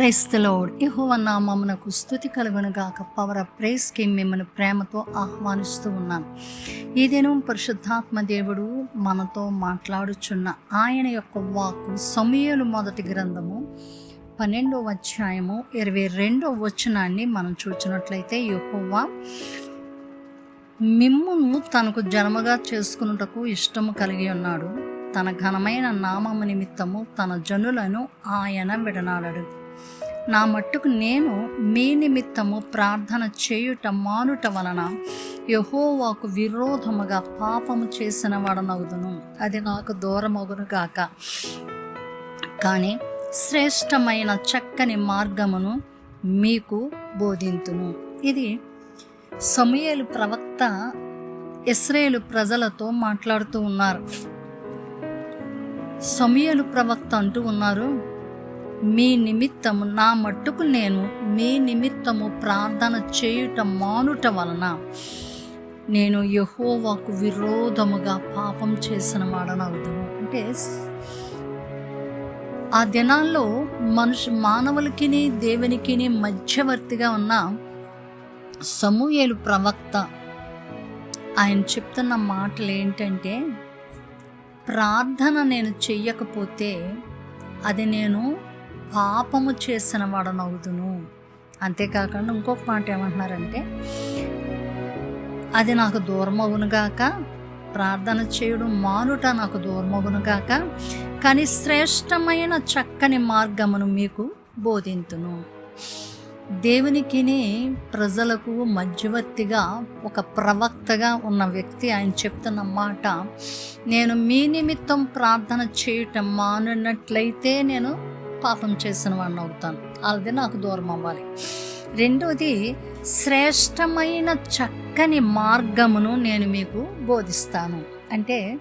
క్రైస్తలోడ్ యహోవ నామమునకు స్థుతి కలుగునుగాక. పవర్ ఆఫ్ ప్రేస్కి మిమ్మల్ని ప్రేమతో ఆహ్వానిస్తూ ఉన్నాను ఈ దినం పరిశుద్ధాత్మ దేవుడు మనతో మాట్లాడుచున్న ఆయన యొక్క వాక్కు సమయలు మొదటి గ్రంథము పన్నెండవ అధ్యాయము ఇరవై రెండవ వచనాన్ని మనం చూచినట్లయితే యహోవా మిమ్మును తనకు జన్మగా చేసుకున్నటకు ఇష్టము కలిగి ఉన్నాడు. తన ఘనమైన నామము నిమిత్తము తన జనులను ఆయన విడనాడడు. నా మట్టుకు నేను మీ నిమిత్తము ప్రార్థన చేయుట మానుట వలన యహోవాకు విరోధముగా పాపము చేసిన వాడనగుదును. అది నాకు దూరమగును గాక. కానీ శ్రేష్టమైన చక్కని మార్గమును మీకు బోధింతును. ఇది సమయలు ప్రవక్త ఇస్రాయేలు ప్రజలతో మాట్లాడుతూ ఉన్నారు. సమయలు ప్రవక్త అంటూ ఉన్నారు మీ నిమిత్తము నా మట్టుకు నేను మీ నిమిత్తము ప్రార్థన చేయుట మానుట వలన. నేను యహోవాకు విరోధముగా పాపం చేసిన వాడనవుతాను అంటే ఆ దినాల్లో మనుషు మానవులకిని దేవునికిని మధ్యవర్తిగా ఉన్న సమూహేలు ప్రవక్త ఆయన చెప్తున్న మాటలు ఏంటంటే ప్రార్థన నేను చెయ్యకపోతే అది నేను పాపము చేసిన వాడనవుదును అంతేకాకుండా ఇంకొక మాట ఏమంటున్నారంటే అది నాకు దూరమవునుగాక ప్రార్థన చేయడం మానుట నాకు దూరమవునుగాక కానీ శ్రేష్టమైన చక్కని మార్గమును మీకు బోధింతును. దేవునికిని ప్రజలకు మధ్యవర్తిగా ఒక ప్రవక్తగా ఉన్న వ్యక్తి ఆయన చెప్తున్న మాట నేను మీ నిమిత్తం ప్రార్థన చేయటం మానున్నట్లయితే నేను పాపం చేసిన వాడిని అవుతాను. అది నాకు దూరం అవ్వాలి. రెండోది శ్రేష్టమైన చక్కని మార్గమును నేను మీకు బోధిస్తాను. అంటే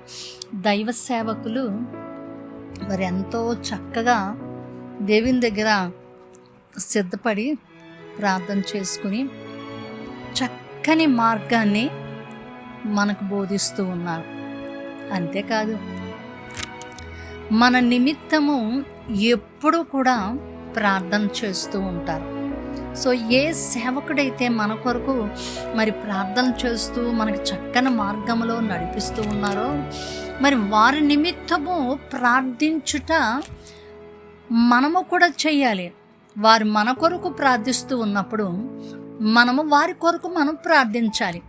దైవ సేవకులు వారు ఎంతో చక్కగా దేవుని దగ్గర సిద్ధపడి ప్రార్థన చేసుకుని చక్కని మార్గాన్ని మనకు బోధిస్తూ ఉన్నారు. అంతేకాదు మన నిమిత్తము ఎప్పుడూ కూడా ప్రార్థన చేస్తూ ఉంటారు. సో ఏ సేవకుడైతే మన కొరకు మరి ప్రార్థన చేస్తూ మనకు చక్కని మార్గంలో నడిపిస్తూ ఉన్నారో మరి వారి నిమిత్తము ప్రార్థించుట మనము కూడా చేయాలి వారు మన కొరకు ప్రార్థిస్తూ ఉన్నప్పుడు మనము వారి కొరకు మనం ప్రార్థించాలి.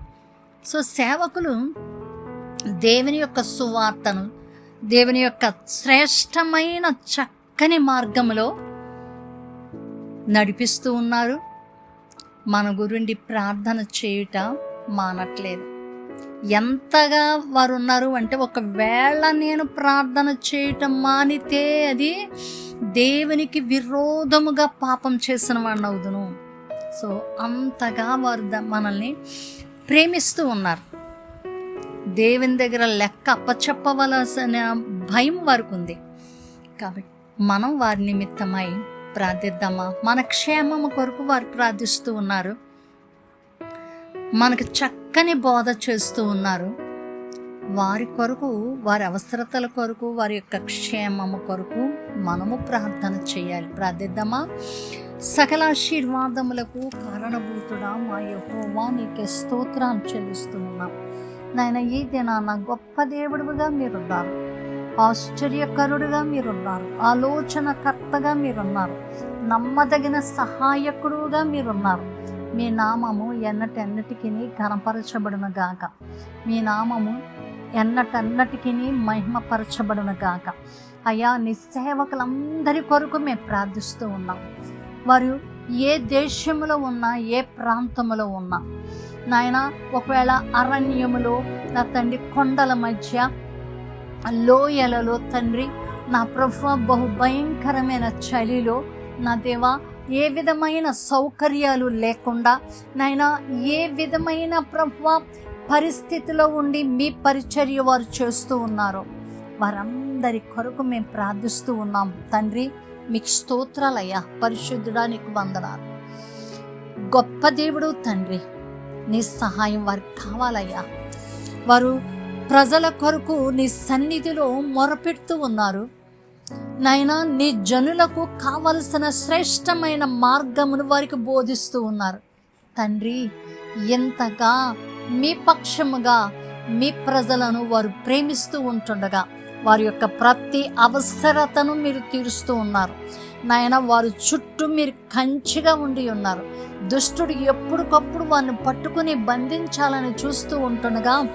సో సేవకులు దేవుని యొక్క సువార్తను దేవుని యొక్క శ్రేష్టమైన చక్క చక్కని మార్గంలో నడిపిస్తూ ఉన్నారు. మన గురుండి ప్రార్థన చేయుట మానట్లేదు. ఎంతగా వారు ఉన్నారు అంటే ఒకవేళ నేను ప్రార్థన చేయటం మానితే అది దేవునికి విరోధముగా పాపం చేసిన వాడిని అవుదును. సో అంతగా వారు మనల్ని ప్రేమిస్తూ ఉన్నారు. దేవుని దగ్గర లెక్క అప్పచెప్పవలసిన భయం వారికి ఉంది. కాబట్టి మనం వారి నిమిత్తమై ప్రార్థిద్దామా? మన క్షేమము కొరకు వారు ప్రార్థిస్తూ ఉన్నారు. మనకు చక్కని బోధ చేస్తూ ఉన్నారు. వారి కొరకు వారి అవసరతల కొరకు వారి యొక్క క్షేమము కొరకు మనము ప్రార్థన చేయాలి. ప్రార్థిద్దామా? సకల ఆశీర్వాదములకు కారణభూతుడా మా యహోవా నీకే స్తోత్రాలు చెల్లిస్తూ ఉన్నాం నాయన ఈ దినాన గొప్ప దేవుడుగా మీరున్నారు. ఆశ్చర్యకరుడుగా మీరున్నారు. ఆలోచనకర్తగా మీరున్నారు. నమ్మదగిన సహాయకుడుగా మీరున్నారు. మీ నామము ఎన్నటెన్నటికి ఘనపరచబడిన గాక. మీ నామము ఎన్నటన్నటికి మహిమపరచబడిన గాక. అయా నిస్సేవకులందరి కొరకు మేము ప్రార్థిస్తూ ఉన్నాం. వారు ఏ దేశంలో ఉన్నా ఏ ప్రాంతంలో ఉన్నా నాయన ఒకవేళ అరణ్యములో నా తండ్రి కొండల మధ్య లోయలలో తండ్రి నా ప్రభు బహు భయంకరమైన చలిలో నా దేవా ఏ విధమైన సౌకర్యాలు లేకుండా నాయన ఏ విధమైన ప్రభు పరిస్థితిలో ఉండి మీ పరిచర్య వారు చేస్తూ ఉన్నారో వారందరి కొరకు మేము ప్రార్థిస్తూ ఉన్నాం. తండ్రి మీకు స్తోత్రాలయ్యా. పరిశుద్ధుడా నీకు వందనాలు. గొప్ప దేవుడు తండ్రి నీ సహాయం వారికి కావాలయ్యా. వారు ప్రజల కొరకు నీ సన్నిధిలో మొరపెడుతూ ఉన్నారు. నాయన నీ జనులకు కావలసిన శ్రేష్టమైన మార్గమును వారికి బోధిస్తూ ఉన్నారు. తండ్రి ఎంతగా మీ పక్షముగా మీ ప్రజలను వారు ప్రేమిస్తూ ఉంటుండగా వారి యొక్క ప్రతి అవసరతను మీరు తీరుస్తూ ఉన్నారు. నాయన వారి చుట్టూ మీరు కంచిగా ఉండి ఉన్నారు. దుష్టుడు ఎప్పటికప్పుడు వారిని పట్టుకుని బంధించాలని చూస్తూ ఉంటుండగా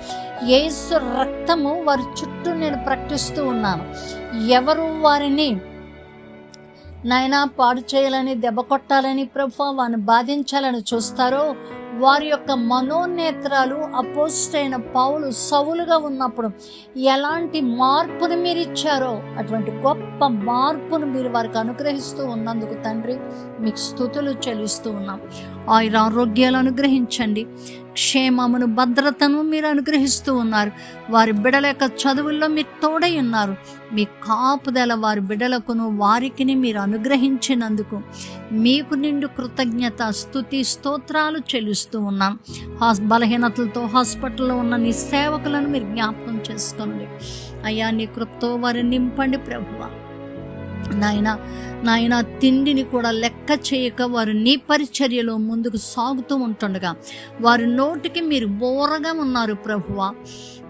ఏసు రక్తము వారి చుట్టూ నేను ప్రకటిస్తూ ఉన్నాను. ఎవరు వారిని నాయన పాడు చేయాలని దెబ్బ కొట్టాలని ప్రభు వారిని బాధించాలని చూస్తారో వారి యొక్క మనోనేత్రాలు అపోస్టైన పౌలు సవులుగా ఉన్నప్పుడు ఎలాంటి మార్పును మీరు ఇచ్చారో అటువంటి గొప్ప మార్పును మీరు వారికి అనుగ్రహిస్తూ ఉన్నందుకు తండ్రి మీకు స్థుతులు చెల్లిస్తూ ఉన్నాం. ఆయుర ఆరోగ్యాలు అనుగ్రహించండి. క్షేమమును భద్రతను మీరు అనుగ్రహిస్తూ ఉన్నారు. వారి బిడల యొక్క చదువుల్లో మీరు తోడై ఉన్నారు. మీ కాపుదల వారి బిడలకును వారికిని మీరు అనుగ్రహించినందుకు మీకు నిండు కృతజ్ఞత స్థుతి స్తోత్రాలు చెల్లిస్తూ ఉన్నాం. హాస్ బలహీనతలతో హాస్పిటల్లో ఉన్న నీ సేవకులను మీరు జ్ఞాపకం చేసుకోండి అయ్యా నీ కృప్తో వారిని నింపండి ప్రభువా. నాయన నాయన తిండిని కూడా లెక్క చేయక వారు నీ పరిచర్యలో ముందుకు సాగుతూ ఉంటుండగా వారి నోటికి మీరు బోరగా ఉన్నారు ప్రభువ.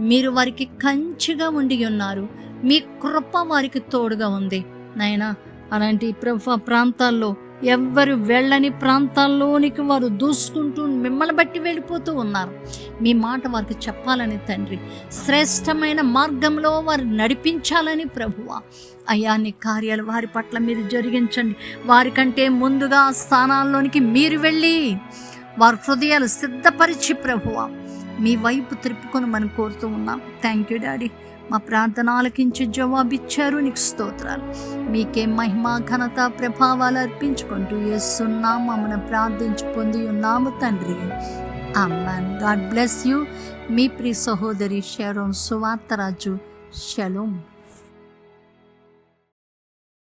మీరు వారికి కంచిగా ఉండి ఉన్నారు. మీ కృప వారికి తోడుగా ఉంది. నాయన అలాంటి ప్రభు ప్రాంతాల్లో ఎవ్వరు వెళ్ళని ప్రాంతాల్లోనికి వారు దూసుకుంటూ మిమ్మల్ని బట్టి వెళ్ళిపోతూ ఉన్నారు. మీ మాట వారికి చెప్పాలని తండ్రి. శ్రేష్టమైన మార్గంలో వారు నడిపించాలని ప్రభువ. అయ్యా నీ కార్యాలు వారి పట్ల మీరు జరిగించండి. వారికంటే ముందుగా స్థానాల్లోనికి మీరు వెళ్ళి వారి హృదయాలు సిద్ధపరిచి ప్రభువ. మీ వైపు త్రిప్పుకొని మనం కోరుతూ ఉన్నాం. థ్యాంక్ యూ డాడీ మా ప్రార్థన ఆలకించి జవాబిచ్చారు. నీకు స్తోత్రాలు. మీకే మహిమ ఘనత ప్రభావాలు అర్పించుకుంటూ ఏస్తున్నాం మమ్మల్ని ప్రార్థించి పొంది ఉన్నాము తండ్రి. అమ్మాన్ గాడ్ బ్లెస్ యూ మీ ప్రియ సహోదరి షరోన్ సువార్తరాజు షలోమ్